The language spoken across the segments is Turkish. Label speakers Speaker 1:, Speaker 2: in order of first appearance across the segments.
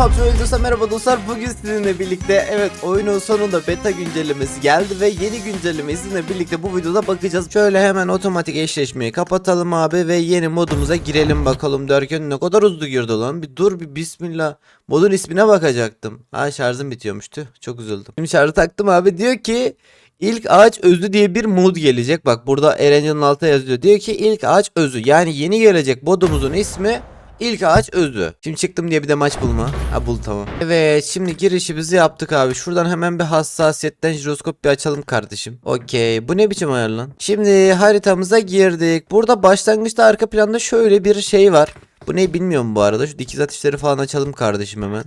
Speaker 1: PUBG Mobile dostlar merhaba dostlar bugün sizinle birlikte evet oyunun sonunda beta güncellemesi geldi ve yeni güncelleme sizinle birlikte bu videoda bakacağız. Şöyle hemen otomatik eşleşmeyi kapatalım abi ve yeni modumuza girelim bakalım derken ne kadar hızlı girdi lan bir dur bir bismillah modun ismine bakacaktım. Ha şarjım bitiyormuştu çok üzüldüm. Şimdi şarjı taktım abi diyor ki İlk ağaç özü diye bir mod gelecek. Bak burada Erencil'in altına yazıyor. Diyor ki ilk ağaç özü. Yani yeni gelecek modumuzun ismi İlk ağaç özü. Şimdi çıktım diye bir de maç bulma. Ha bul tamam. Evet şimdi girişimizi yaptık abi. Şuradan hemen bir hassasiyetten jiroskop bir açalım kardeşim. Okey. Bu ne biçim ayar lan? Şimdi haritamıza girdik. Burada başlangıçta arka planda şöyle bir şey var. Bu ne bilmiyorum bu arada. Şu dikiz atışları falan açalım kardeşim hemen.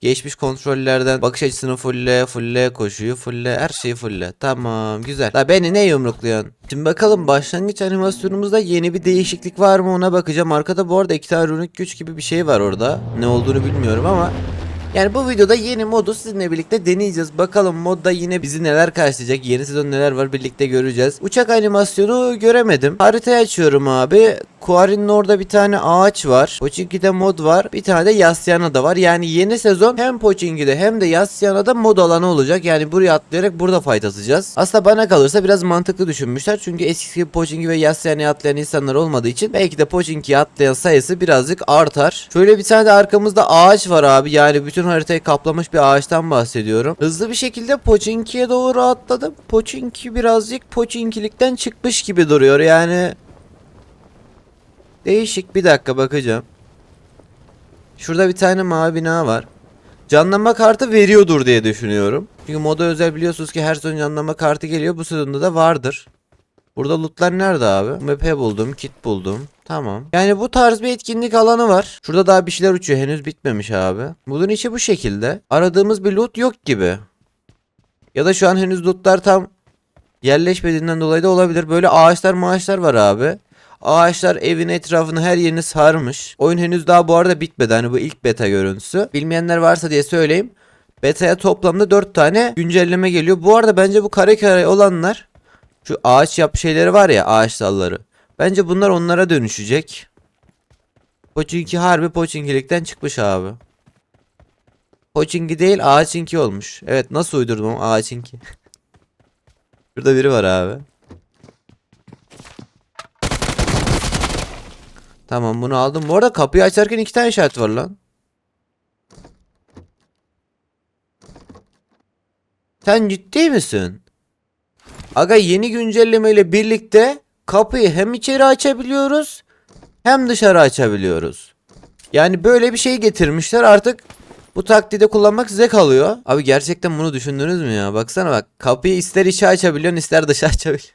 Speaker 1: Geçmiş kontrollerden bakış açısını fulle, fulle, koşuyu fulle, her şeyi fulle. Tamam güzel. La beni ne yumrukluyorsun? Şimdi bakalım başlangıç animasyonumuzda yeni bir değişiklik var mı ona bakacağım. Arkada bu arada iki tane runik güç gibi bir şey var orada. Ne olduğunu bilmiyorum ama yani bu videoda yeni modu sizinle birlikte deneyeceğiz. Bakalım modda yine bizi neler karşılayacak. Yeni sezon neler var birlikte göreceğiz. Uçak animasyonu göremedim. Haritayı açıyorum abi. Kuari'nin orada bir tane ağaç var. Pochinki'de mod var. Bir tane de Yasyana'da var. Yani yeni sezon hem Pochinki'de hem de Yasyana'da mod alanı olacak. Yani buraya atlayarak burada fight atacağız. Aslında bana kalırsa biraz mantıklı düşünmüşler. Çünkü eski gibi Pochinki ve Yasyana'ya atlayan insanlar olmadığı için belki de Pochinki'ye atlayan sayısı birazcık artar. Şöyle bir tane de arkamızda ağaç var abi. Yani bütün haritayı kaplamış bir ağaçtan bahsediyorum. Hızlı bir şekilde Pochinki'ye doğru atladım. Pochinki birazcık Pochinkilikten çıkmış gibi duruyor. Yani Değişik bir dakika bakacağım. Şurada bir tane mavi bina var. Canlanma kartı veriyordur diye düşünüyorum. Çünkü moda özel biliyorsunuz ki her sezon canlanma kartı geliyor. Bu sezonda da vardır. Burada lootlar nerede abi? MP buldum, kit buldum. Tamam. Yani bu tarz bir etkinlik alanı var. Şurada daha bir şeyler uçuyor. Henüz bitmemiş abi. Bunun içi bu şekilde. Aradığımız bir loot yok gibi. Ya da şu an henüz lootlar tam yerleşmediğinden dolayı da olabilir. Böyle ağaçlar maaşlar var abi. Ağaçlar evin etrafını her yerini sarmış. Oyun henüz daha bu arada bitmedi. Hani bu ilk beta görüntüsü. Bilmeyenler varsa diye söyleyeyim. Beta'ya toplamda 4 tane güncelleme geliyor. Bu arada bence bu kare kare olanlar şu ağaç yap şeyleri var ya ağaç dalları. Bence bunlar onlara dönüşecek. Pochinki harbi Pochinkilikten çıkmış abi. Pochinki değil ağaçinki olmuş. Evet nasıl uydurdum ağaçinki. Şurada biri var abi. Tamam bunu aldım. Bu arada kapıyı açarken iki tane işaret var lan. Sen ciddi misin? Aga yeni güncellemeyle birlikte kapıyı hem içeri açabiliyoruz hem dışarı açabiliyoruz. Yani böyle bir şey getirmişler artık bu taktiği kullanmak size kalıyor. Abi gerçekten bunu düşündünüz mü ya? Baksana bak kapıyı ister içe açabiliyorsun ister dışarı açabiliyorsun.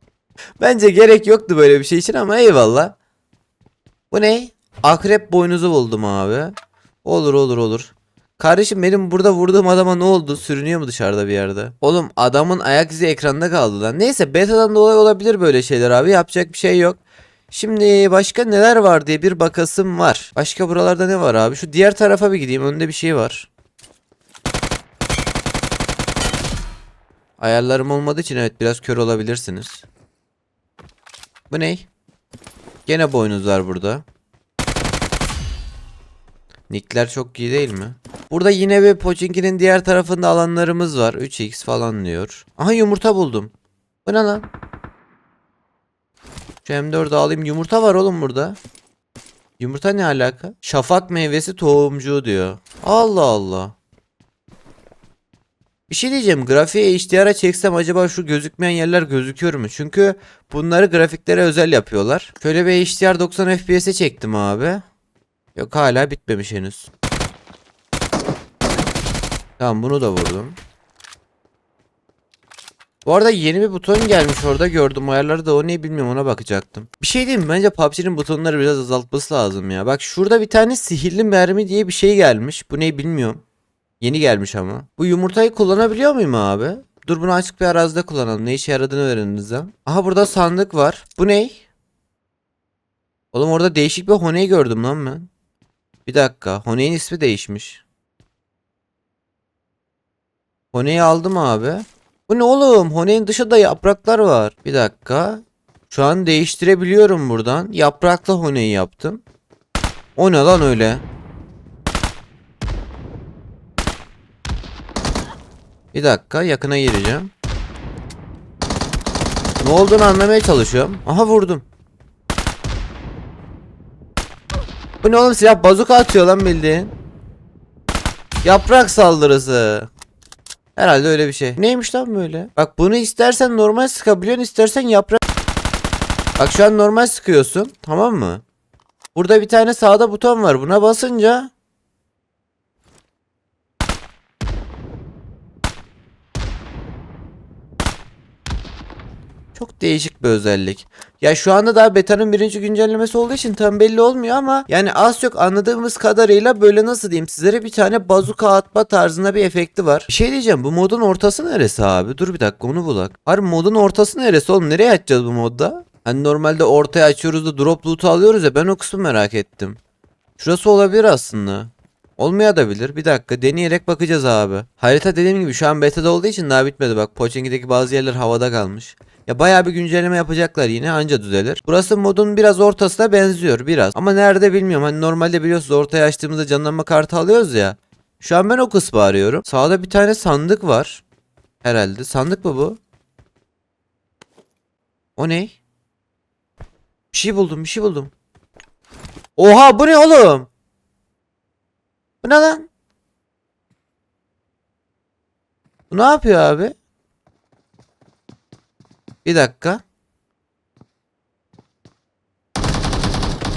Speaker 1: Bence gerek yoktu böyle bir şey için ama eyvallah. Bu ne? Akrep boynuzu buldum abi. Olur olur olur. Kardeşim benim burada vurduğum adama ne oldu? Sürünüyor mu dışarıda bir yerde? Oğlum adamın ayak izi ekranda kaldı lan. Neyse betadan dolayı olabilir böyle şeyler abi. Yapacak bir şey yok. Şimdi başka neler var diye bir bakasım var. Başka buralarda ne var abi? Şu diğer tarafa bir gideyim. Önde bir şey var. Ayarlarım olmadığı için evet biraz kör olabilirsiniz. Bu ne? Gene boynuz var burada. Nickler çok iyi değil mi? Burada yine bir Pochinki'nin diğer tarafında alanlarımız var. 3x falan diyor. Aha yumurta buldum. Bu ne lan? Şu M4'ü alayım. Yumurta var oğlum burada. Yumurta ne alaka? Şafak meyvesi tohumcuğu diyor. Allah Allah. Bir şey diyeceğim. Grafiğe HDR'a çeksem acaba şu gözükmeyen yerler gözüküyor mu? Çünkü bunları grafiklere özel yapıyorlar. Şöyle bir HDR 90 FPS'e çektim abi. Yok hala bitmemiş henüz. Tamam bunu da vurdum. Bu arada yeni bir buton gelmiş orada gördüm ayarları da o ne bilmiyorum ona bakacaktım. Bir şey diyeyim mi? Bence PUBG'nin butonları biraz azaltması lazım ya. Bak şurada bir tane sihirli mermi diye bir şey gelmiş. Bu ne bilmiyorum. Yeni gelmiş ama. Bu yumurtayı kullanabiliyor muyum abi? Dur bunu açık bir arazide kullanalım. Ne işe yaradığını öğreniriz ha. Aha burada sandık var. Bu ne? Oğlum orada değişik bir Honey gördüm lan ben. Bir dakika. Honey'in ismi değişmiş. Honey'i aldım abi. Bu ne oğlum? Honey'in dışında yapraklar var. Bir dakika. Şu an değiştirebiliyorum buradan. Yapraklı Honey yaptım. O ne lan öyle? Bir dakika yakına gireceğim. Ne olduğunu anlamaya çalışıyorum. Aha vurdum. Bu ne oğlum silah bazuka atıyor lan bildiğin. Yaprak saldırısı. Herhalde öyle bir şey. Neymiş lan böyle? Bak bunu istersen normal sıkabiliyorsun istersen yaprak. Bak şu an normal sıkıyorsun tamam mı? Burada bir tane sağda buton var buna basınca Çok değişik bir özellik. Ya şu anda daha betanın birinci güncellemesi olduğu için tam belli olmuyor ama yani az çok anladığımız kadarıyla böyle nasıl diyeyim sizlere bir tane bazuka atma tarzında bir efekti var. Bir şey diyeceğim bu modun ortası neresi abi? Dur bir dakika onu bulak. Harbi modun ortası neresi oğlum? Nereye açacağız bu modda? Hani normalde ortaya açıyoruz da drop loot'u alıyoruz ya ben o kısmı merak ettim. Şurası olabilir aslında. Olmaya da bilir. Bir dakika deneyerek bakacağız abi. Harita dediğim gibi şu an beta'da olduğu için daha bitmedi bak. Pochinki'deki bazı yerler havada kalmış. Ya bayağı bir güncelleme yapacaklar yine anca düzelir. Burası modun biraz ortasına benziyor biraz. Ama nerede bilmiyorum. Hani normalde biliyorsunuz ortaya açtığımızda canlanma kartı alıyoruz ya. Şu an ben o kısmı arıyorum. Sağda bir tane sandık var. Herhalde. Sandık mı bu? O ne? Bir şey buldum bir şey buldum. Oha bu ne oğlum? Bu ne lan? Bu ne yapıyor abi? Bir dakika.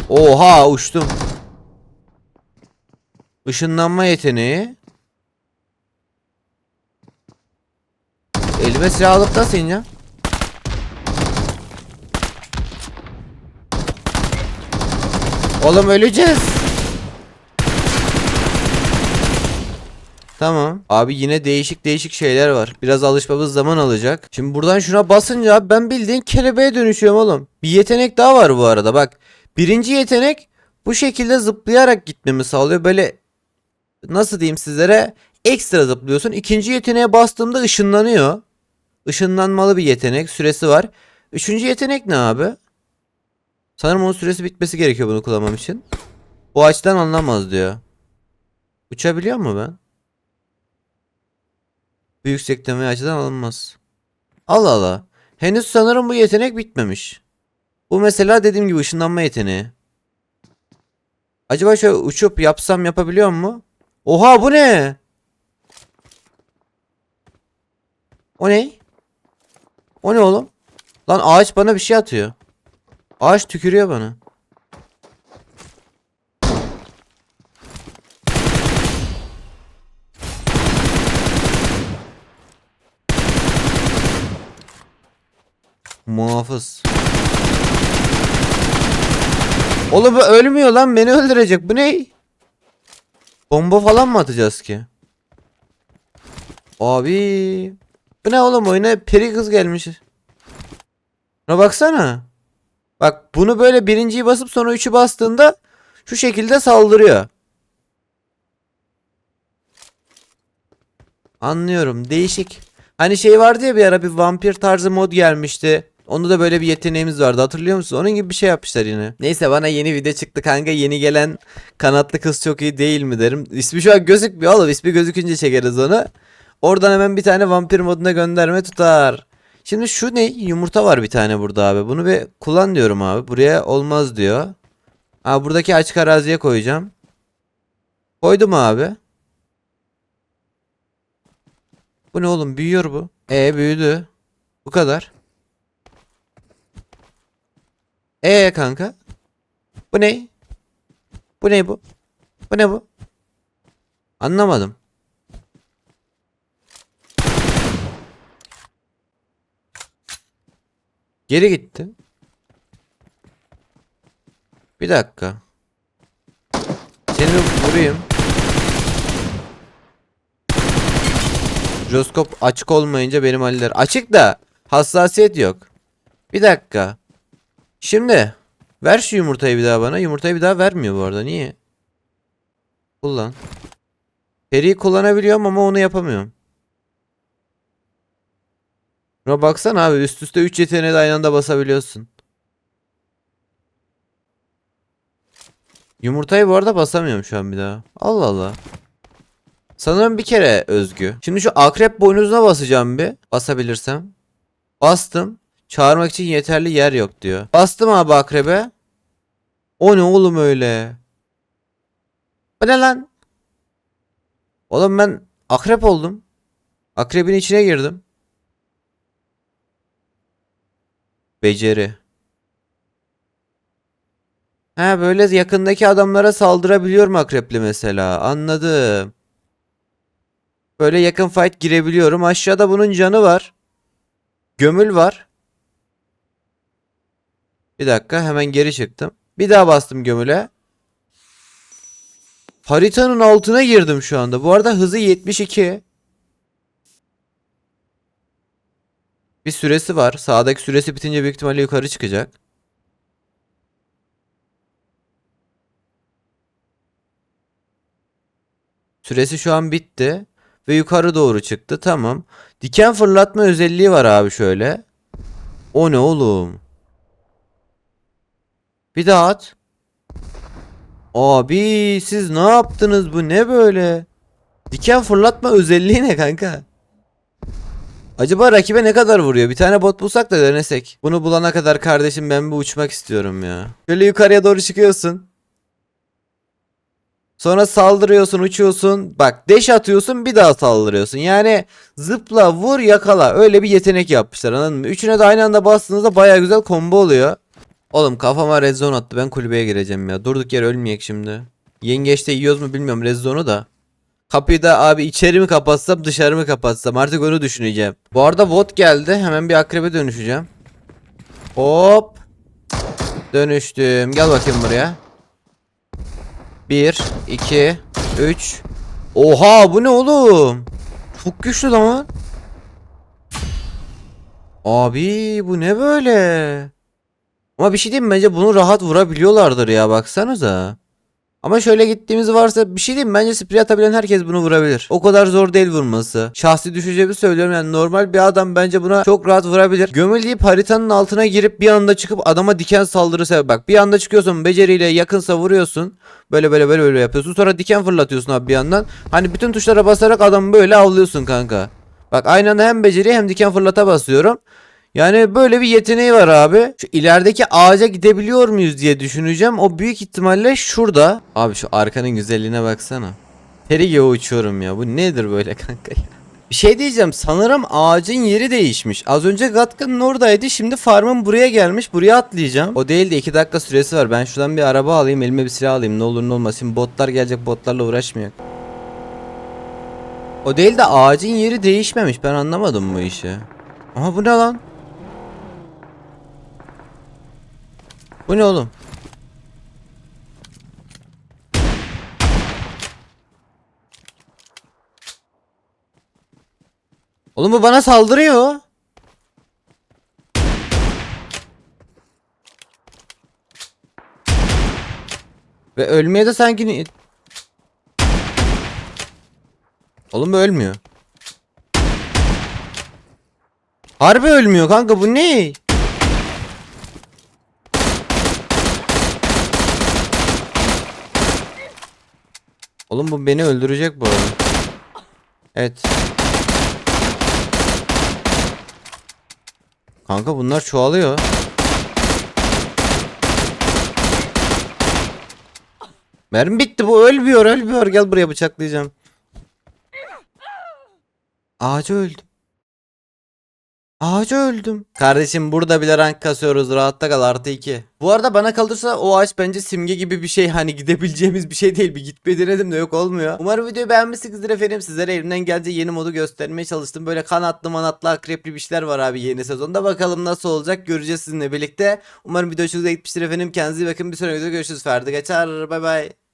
Speaker 1: Oha uçtum. Işınlanma yeteneği. Elime silah alıp nasıl ineceğim? Oğlum öleceğiz. Tamam. Abi yine değişik değişik şeyler var. Biraz alışmamız zaman alacak. Şimdi buradan şuna basınca ben bildiğin kelebeğe dönüşüyorum oğlum. Bir yetenek daha var bu arada bak. Birinci yetenek bu şekilde zıplayarak gitmemi sağlıyor. Böyle nasıl diyeyim sizlere ekstra zıplıyorsun. İkinci yeteneğe bastığımda ışınlanıyor. Işınlanmalı bir yetenek süresi var. Üçüncü yetenek ne abi? Sanırım onun süresi bitmesi gerekiyor bunu kullanmam için. Bu açıdan anlamaz diyor. Uçabiliyor mu ben? Bu yüksekten ve açıdan alınmaz. Allah Allah. Henüz sanırım bu yetenek bitmemiş. Bu mesela dediğim gibi ışınlanma yeteneği. Acaba şöyle uçup yapsam yapabiliyor mu? Oha bu ne? O ne? O ne oğlum? Lan ağaç bana bir şey atıyor. Ağaç tükürüyor bana. Muhafız. Oğlum bu ölmüyor lan beni öldürecek. Bu ne? Bomba falan mı atacağız ki? Abi. Bu ne oğlum oyuna peri kız gelmiş. Şuna baksana. Bak bunu böyle birinciyi basıp sonra üçü bastığında şu şekilde saldırıyor. Anlıyorum. Değişik. Hani şey vardı ya bir ara bir vampir tarzı mod gelmişti. Onda da böyle bir yeteneğimiz vardı hatırlıyor musun? Onun gibi bir şey yapmışlar yine. Neyse bana yeni video çıktı kanka. Yeni gelen kanatlı kız çok iyi değil mi derim. İsmi şu an gözükmüyor oğlum. İsmi gözükünce çekeriz onu. Oradan hemen bir tane vampir moduna gönderme tutar. Şimdi şu ne? Yumurta var bir tane burada abi. Bunu bir kullan diyorum abi. Buraya olmaz diyor. Aa buradaki açık araziye koyacağım. Koydum abi. Bu ne oğlum? Büyüyor bu. E büyüdü. Bu kadar. E kanka. Bu ne? Bu ne bu? Bu ne bu? Anlamadım. Geri gitti. Bir dakika. Seni vurayım. Jiroskop açık olmayınca benim haller açık da hassasiyet yok. Bir dakika. Şimdi ver şu yumurtayı bir daha bana. Yumurtayı bir daha vermiyor bu arada. Niye? Kullan. Periyi kullanabiliyorum ama onu yapamıyorum. Buna baksana abi üst üste 3 yeteneğe de aynı anda basabiliyorsun. Yumurtayı bu arada basamıyorum şu an bir daha. Allah Allah. Sanırım bir kere özgü. Şimdi şu akrep boynuzuna basacağım bir. Basabilirsem. Bastım. Çağırmak için yeterli yer yok diyor. Bastım abi akrebe. O ne oğlum öyle? Bu ne lan? Oğlum ben akrep oldum. Akrebin içine girdim. Beceri. Ha böyle yakındaki adamlara saldırabiliyorum akrepli mesela. Anladım. Böyle yakın fight girebiliyorum. Aşağıda bunun canı var. Gömül var. Bir dakika hemen geri çıktım. Bir daha bastım gömüle. Haritanın altına girdim şu anda. Bu arada hızı 72. Bir süresi var. Sağdaki süresi bitince büyük ihtimalle yukarı çıkacak. Süresi şu an bitti. Ve yukarı doğru çıktı. Tamam. Diken fırlatma özelliği var abi şöyle. O ne oğlum? Bir daha at. Abi siz ne yaptınız bu ne böyle? Diken fırlatma özelliği ne kanka? Acaba rakibe ne kadar vuruyor? Bir tane bot bulsak da denesek. Bunu bulana kadar kardeşim ben bir uçmak istiyorum ya. Şöyle yukarıya doğru çıkıyorsun. Sonra saldırıyorsun, uçuyorsun. Bak deş atıyorsun bir daha saldırıyorsun. Yani zıpla, vur, yakala. Öyle bir yetenek yapmışlar anladın mı? Üçüne de aynı anda bastığınızda baya güzel combo oluyor. Oğlum kafama red zone attı. Ben kulübeye gireceğim ya. Durduk yere ölmeyek şimdi. Yengeçte yiyoruz mu bilmiyorum red zone'u da. Kapıyı da abi içeri mi kapatsam dışarı mı kapatsam artık onu düşüneceğim. Bu arada bot geldi. Hemen bir akrebe dönüşeceğim. Hop. Dönüştüm. Gel bakayım buraya. 1, 2, 3. Oha bu ne oğlum? Çok güçlü lan. Abi bu ne böyle? Ama bir şey diyeyim mi? Bence bunu rahat vurabiliyorlardır ya baksanıza. Ama şöyle gittiğimiz varsa bir şey diyeyim? Bence sprey atabilen herkes bunu vurabilir. O kadar zor değil vurması. Şahsi düşüncemi söylüyorum yani normal bir adam bence buna çok rahat vurabilir. Gömül deyip haritanın altına girip bir anda çıkıp adama diken saldırırsa bak bir anda çıkıyorsun beceriyle yakınsa vuruyorsun. Böyle böyle böyle böyle yapıyorsun. Sonra diken fırlatıyorsun abi bir yandan. Hani bütün tuşlara basarak adamı böyle avlıyorsun kanka. Bak aynı anda hem beceri hem diken fırlata basıyorum. Yani böyle bir yeteneği var abi. Şu ilerideki ağaca gidebiliyor muyuz diye düşüneceğim. O büyük ihtimalle şurada. Abi şu arkanın güzelliğine baksana. Teri gibi uçuyorum ya. Bu nedir böyle kanka ya? Bir şey diyeceğim. Sanırım ağacın yeri değişmiş. Az önce Gatka'nın oradaydı. Şimdi farmın buraya gelmiş. Buraya atlayacağım. O değil de 2 dakika süresi var. Ben şuradan bir araba alayım. Elime bir silah alayım. Ne olur ne olmaz. Şimdi botlar gelecek. Botlarla uğraşmıyor. O değil de ağacın yeri değişmemiş. Ben anlamadım bu işi. Aha bu ne lan? Bu ne oğlum? Oğlum bu bana saldırıyor. Ve ölmeye de sanki Oğlum bu ölmüyor. Harbi ölmüyor kanka bu ne? Oğlum bu beni öldürecek bu arada. Evet. Kanka bunlar çoğalıyor. Mermi bitti bu ölmüyor ölmüyor gel buraya bıçaklayacağım. Ağacı öldüm. Ağaca öldüm. Kardeşim burada bile rank kasıyoruz. Rahatta kal artı 2. Bu arada bana kalırsa o ağaç bence simge gibi bir şey. Hani gidebileceğimiz bir şey değil. Bir gitmeyi denedim de yok olmuyor. Umarım videoyu beğenmişsinizdir efendim. Sizlere elimden geldiği yeni modu göstermeye çalıştım. Böyle kanatlı manatlı akrepli bir şeyler var abi yeni sezonda. Bakalım nasıl olacak göreceğiz sizinle birlikte. Umarım video hoşunuza gitmiştir efendim. Kendinize iyi bakın. Bir sonraki videoda görüşürüz. Ferdi Kaçar. Bay bay.